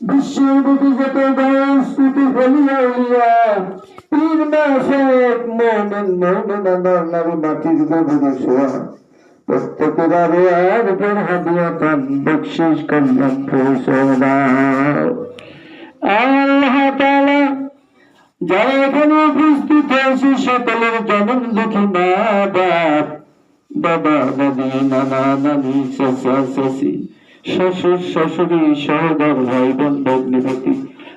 দাও বিশ্বনবী যত স্তুতি বলিয়া উলিয়া পীর মাসেক মোমেন মোমেন আমার নারী মাটির উপস্থিত হয়েছে সকলের জনম দুঃখী মা বাপ বাবা দাদি নানা নানি চাচা চাচি শ্বশুর শাশুড়ি সহদর ভাই বোন ভগ্নিপতি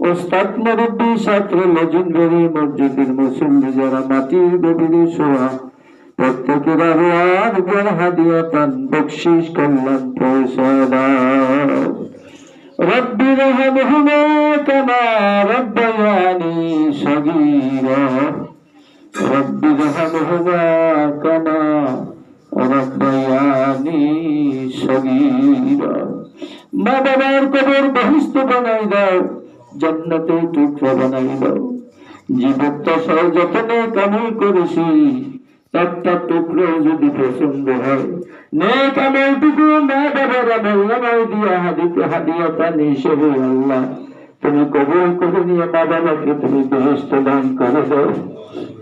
ওস্তাদ মুরব্বী ছাত্র লেজেন্ডারি মসজিদের মুসল্লি যারা মাটির গভীরে শোয়া প্রত্যেকের আর জ্ঞান হাদিয়া পান বকশিস কল্যাণ পৌঁছা رب ارحمهما كما ربياني صغيرا رب ارحمهما মা বাবার কবর বহিষ্ঠ বানাই দাও, জান্নাতে টুকরা বানাই দাও। জীবত্দশায় যতনে কামাই করেছি একটা টুকরো যদি পছন্দ হয়, নেক আমল টুকরো মা বাবার আমল নামাই দিয়া হাদিতে হাদিয়া পানি হিসেবে আল্লাহ। তুমি কবর করে নিয়ে মা বাবাকে তুমি বেহেস্ত দান করে দাও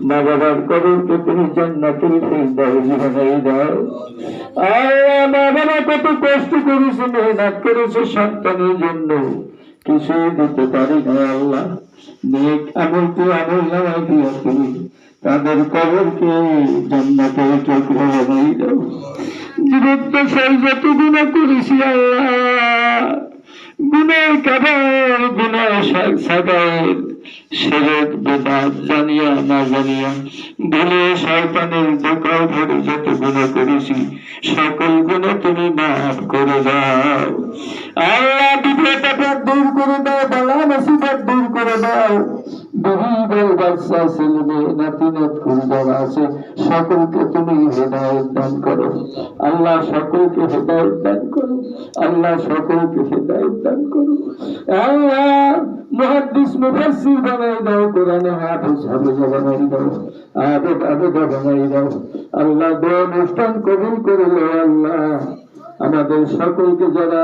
মা বাবার কবরকে তুমি জান্নাতুল ফিরদাউস বানাই দাও। আল্লাহ মা বাবা কত কষ্ট করেছে, মেহনত করেছে সন্তানের জন্য। কিছুই দিতে পারি না আল্লাহ। নেক আমল তো আমল নামাই দিয়া তুমি। তাদের কবরকে জান্নাতের টুকরো বানাই দাও। জীবন তো সেই যত গুণা করেছি আল্লাহ। গুণের কাবার গুণের সাগর। সেরেক বেদাত জানিয়া না জানিয়া ভুলে শয়তানের দোকাও ধরে যত গুণা করেছি, সকল গুণে তুমি মাফ করে দাও। আল্লাহ বিপদটা দূর করে দাও, বালা মুসিবত দূর করে দাও। গরিবের আছে সকলকে তুমি দান করো আল্লাহ সকলকে হেদায়ত দান করো আল্লাহ সকলকে হেদায়ত দান করো আমাদের সকলকে যারা